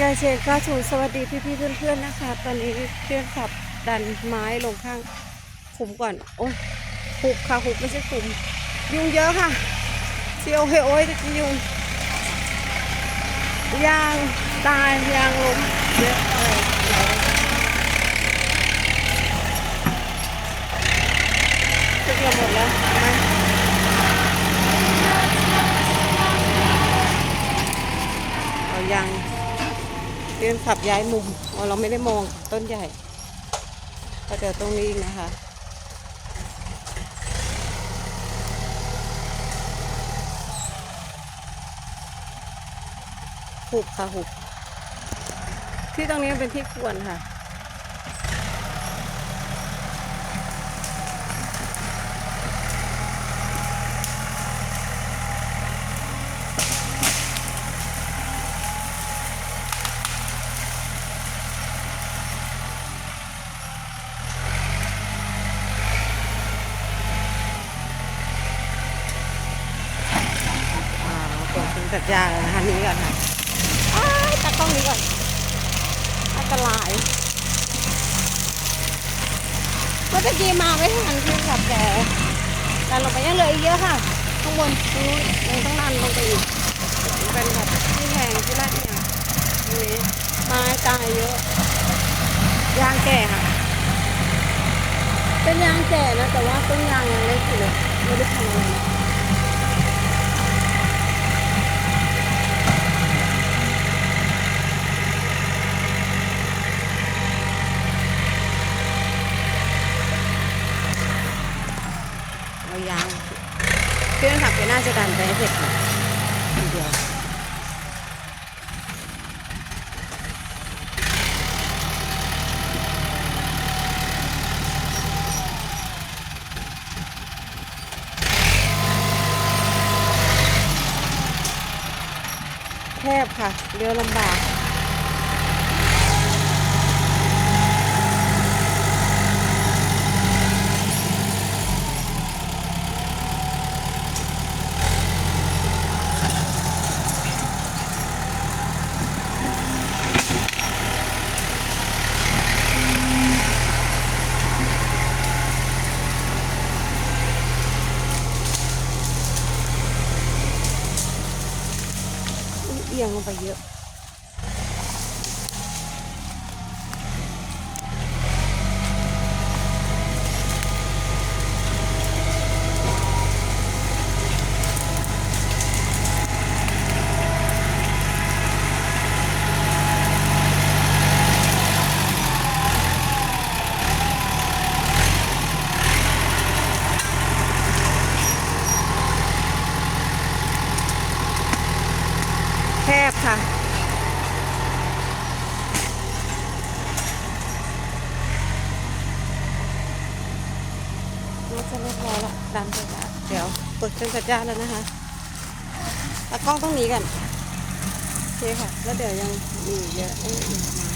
ยายเชนก็ชูสวัสดีพี่ๆเพื่อนๆนะคะ ตอนนี้เพื่อนขับดันไม้ลงข้างขุมก่อน โอ้ยขุบค่ะขุบไม่ใช่ขุม ยุงเยอะค่ะเซียวเฮโอ้ยตะกี้ยุงยางตายยางล้มเยอะเลยจะเกือบหมดแล้วเห็นไหมเอายาง เดินขับย้ายมุมอ๋อเราไม่ได้มองต้นใหญ่ก็เดี๋ยวตรงนี้นะคะหุบค่ะหุบที่ตรงนี้เป็นที่ควรค่ะ ตัดยาเลยนะคะนี้ก่อนค่ะอ้ายตัดกล้องนี้ก่อนอันตรายเมื่อตะกี้มาไม่ทันคือขับแกแต่ลงไปยังเหลืออีกเยอะค่ะ ข้างบนนู้นยังต้องนั่นลงไปอีกเป็นแบบที่แพงที่แรกเนี่ยตรงนี้ไม้ตายเยอะยางแก่ค่ะ เป็นยางแก่นะแต่ว่าต้นยางยังเล็กอยู่เลยไม่ได้ทำอะไร นะเอายางเครื่องขับไปน่าจะดันไปให้เสร็จเดียวแคบค่ะเลี้ยวลำบาก เอียง แคบค่ะ น่าจะเรียบร้อยละดันไปแล้วเดี๋ยวเปิดเครื่องสัญญาณแล้วนะคะแล้วกล้องต้องหนีกันโอเคค่ะ แล้วเดี๋ยวยังมีอีเยอะอ้อีกมา